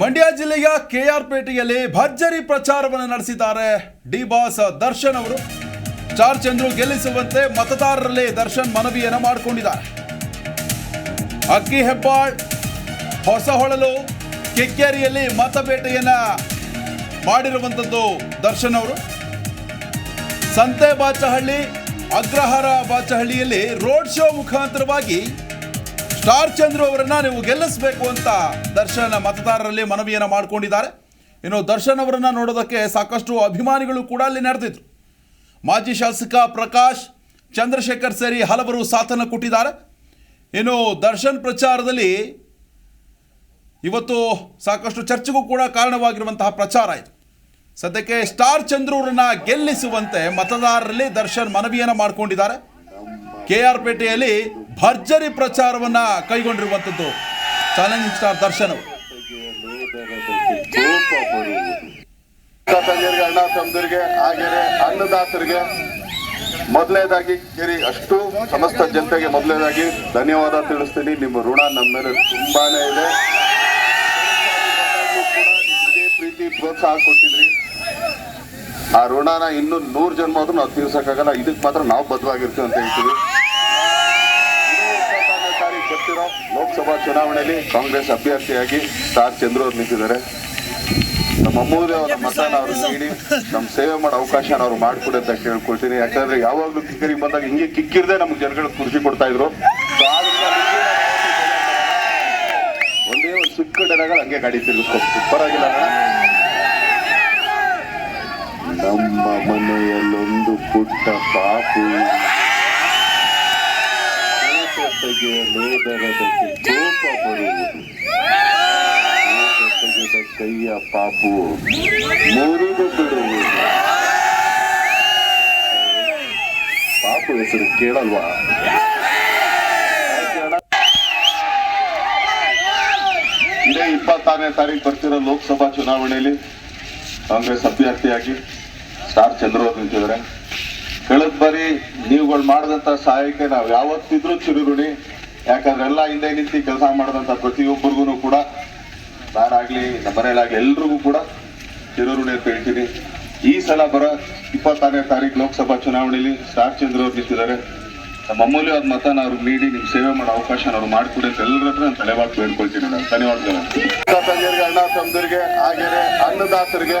ಮಂಡ್ಯ ಜಿಲ್ಲೆಯ ಕೆಆರ್ ಪೇಟೆಯಲ್ಲಿ ಭರ್ಜರಿ ಪ್ರಚಾರವನ್ನು ನಡೆಸಿದ್ದಾರೆ. ಡಿ ಬಾಸ್ ದರ್ಶನ್ ಅವರು. ಚಾರ್ ಚಂದ್ರು ಗೆಲ್ಲಿಸುವಂತೆ ಮತದಾರರಲ್ಲಿ ದರ್ಶನ್ ಮನವಿಯನ್ನು ಮಾಡಿಕೊಂಡಿದ್ದಾರೆ. ಅಕ್ಕಿ ಹೆಬ್ಬಾಳ್ ಹೊಸಹೊಳಲು ಕೆಕ್ಕೇರಿಯಲ್ಲಿ ಮತಬೇಟೆಯನ್ನ ಮಾಡಿರುವಂಥದ್ದು ದರ್ಶನ್ ಅವರು. ಸಂತೆ ಬಾಚಹಳ್ಳಿ, ಅಗ್ರಹಾರ ಬಾಚಹಳ್ಳಿಯಲ್ಲಿ ರೋಡ್ ಶೋ ಮುಖಾಂತರವಾಗಿ ಸ್ಟಾರ್ ಚಂದ್ರು ಅವರನ್ನ ನೀವು ಗೆಲ್ಲಿಸಬೇಕು ಅಂತ ದರ್ಶನ ಮತದಾರರಲ್ಲಿ ಮನವಿಯನ್ನು ಮಾಡಿಕೊಂಡಿದ್ದಾರೆ. ಇನ್ನು ದರ್ಶನ್ ಅವರನ್ನ ನೋಡೋದಕ್ಕೆ ಸಾಕಷ್ಟು ಅಭಿಮಾನಿಗಳು ಕೂಡ ಅಲ್ಲಿ ನಡೆದಿದ್ರು ಮಾಜಿ ಶಾಸಕ ಪ್ರಕಾಶ್, ಚಂದ್ರಶೇಖರ್ ಸೇರಿ ಹಲವರು ಸಾಥನ್ನು ಕೊಟ್ಟಿದ್ದಾರೆ. ಇನ್ನು ದರ್ಶನ್ ಪ್ರಚಾರದಲ್ಲಿ ಇವತ್ತು ಸಾಕಷ್ಟು ಚರ್ಚೆಗೂ ಕೂಡ ಕಾರಣವಾಗಿರುವಂತಹ ಪ್ರಚಾರ ಇದು. ಸದ್ಯಕ್ಕೆ ಸ್ಟಾರ್ ಚಂದ್ರೂರನ್ನ ಗೆಲ್ಲಿಸುವಂತೆ ಮತದಾರರಲ್ಲಿ ದರ್ಶನ್ ಮನವಿಯನ್ನು ಮಾಡಿಕೊಂಡಿದ್ದಾರೆ. ಕೆ ಆರ್ ಪೇಟೆಯಲ್ಲಿ ಭರ್ಜರಿ ಪ್ರಚಾರವನ್ನ ಕೈಗೊಂಡಿರುವಂಥದ್ದು ಚಾಲೆಂಜಿಂಗ್ ಸ್ಟಾರ್ ದರ್ಶನ್ ಅನ್ನದಾತರಿಗೆ ಮೊದಲನೇದಾಗಿ ಕೇರಿ, ಅಷ್ಟು ಸಮಸ್ತ ಜನತೆಗೆ ಮೊದಲನೇದಾಗಿ ಧನ್ಯವಾದ ತಿಳಿಸ್ತೀನಿ. ನಿಮ್ಮ ಋಣ ನಮ್ಮ ಮೇಲೆ ತುಂಬಾನೇ ಇದೆ. ಪ್ರೀತಿ, ಪ್ರೋತ್ಸಾಹ ಕೊಟ್ಟಿದ್ರಿ. ಆ ಋಣನ ಇನ್ನೂ ನೂರು ಜನ್ಮ ಆದ್ರೂ ನಾವು ತೀರ್ಸಕ್ಕಾಗಲ್ಲ. ಇದಕ್ಕೆ ಮಾತ್ರ ನಾವು ಬದ್ಧವಾಗಿರ್ತೀವಿ ಅಂತ ಹೇಳ್ತೀವಿ. ಬರ್ತಿರೋ ಲೋಕಸಭಾ ಚುನಾವಣೆಯಲ್ಲಿ ಕಾಂಗ್ರೆಸ್ ಅಭ್ಯರ್ಥಿಯಾಗಿ ಸ್ಟಾರ್ ಚಂದ್ರು ಅವರು ನಿಂತಿದ್ದಾರೆ. ನಮ್ಮ ಅಮೂಲ್ಯ ಅವರ ಮತನ ಅವರು ನೀಡಿ ನಮ್ಮ ಸೇವೆ ಮಾಡೋ ಅವಕಾಶ ಅವ್ರು ಮಾಡಿಕೊಡಿ ಅಂತ ಕೇಳ್ಕೊಳ್ತೀನಿ. ಯಾಕಂದ್ರೆ ಯಾವಾಗಲೂ ಕಿಕ್ಕರಿಗೆ ಬಂದಾಗ ಹಿಂಗೆ ಕಿಕ್ಕಿರದೆ ನಮ್ಗೆ ಜನಗಳಿಗೆ ಖುಷಿ ಕೊಡ್ತಾ ಇದ್ರು. ಒಂದೇ ಒಂದು ಚಿಕ್ಕ ಡರಗಳು ಹಂಗೆ ಗಾಡಿ ತಿರುಗಿಸ್ಕೊಡ್ತೀವಿ ಪರವಾಗಿಲ್ಲ? ನಮ್ಮ ಮನೆಯಲ್ಲೊಂದು ಪುಟ್ಟ ಪಾಪು. ತೆಗೆಯಲು ದರದಕ್ಕೆ ಕೋಪ ಬರುವುದು. ತೆಗೆದ ಕೈಯ ಪಾಪು ಮುರಿದು ಬಿಡುವುದು. ಪಾಪು ಹೆಸರು ಕೇಳಲ್ವಾ? ಇದೇ ಇಪ್ಪತ್ತಾರನೇ ತಾರೀಕು ಬರ್ತಿರೋ ಲೋಕಸಭಾ ಚುನಾವಣೆಯಲ್ಲಿ ಕಾಂಗ್ರೆಸ್ ಅಭ್ಯರ್ಥಿಯಾಗಿ ಸ್ಟಾರ್ ಚಂದ್ರು ಅವರು ನಿಂತಿದ್ದಾರೆ. ಕಳೆದ ಬಾರಿ ನೀವುಗಳು ಮಾಡಿದಂತ ಸಹಾಯಕ್ಕೆ ನಾವು ಯಾವತ್ತಿದ್ರೂ ಚಿರುಗುಣಿ ಯಾಕಂದ್ರೆ ಎಲ್ಲ ಹಿಂದೆ ನಿಂತು ಕೆಲಸ ಮಾಡಿದಂತ ಪ್ರತಿಯೊಬ್ಬರಿಗೂ ಕೂಡ ನಾನಾಗ್ಲಿ ನಮ್ಮ ಮನೆಯಲ್ಲಾಗ್ಲಿ ಎಲ್ರಿಗೂ ಕೂಡ ಚಿರುಋಣಿ ಅಂತ ಹೇಳ್ತೀನಿ. ಈ ಸಲ ಬರೋ ಇಪ್ಪತ್ತಾರನೇ ತಾರೀಕು ಲೋಕಸಭಾ ಚುನಾವಣೆಯಲ್ಲಿ ಸ್ಟಾರ್ ಚಂದ್ರ ಅವರು ನಿಂತಿದ್ದಾರೆ. ನಮ್ಮ ಅಮೂಲ್ಯವಾದ ಮತನ ಅವ್ರಿಗೆ ನೀಡಿ ನಿಮ್ಗೆ ಸೇವೆ ಮಾಡೋ ಅವಕಾಶ ಅವ್ರು ಮಾಡ್ಕೊಡಿ ಅಂತ ಎಲ್ಲರ ಹತ್ರ ನಾನು ತಲೆಬಾಗಿ ಬೇಡ್ಕೊಳ್ತೀನಿ ನಾನು. ಧನ್ಯವಾದಗಳು. ಅಣ್ಣ ತಮ್ಮದರಿಗೆ ಹಾಗೇನೆ ಅನ್ನದಾತರಿಗೆ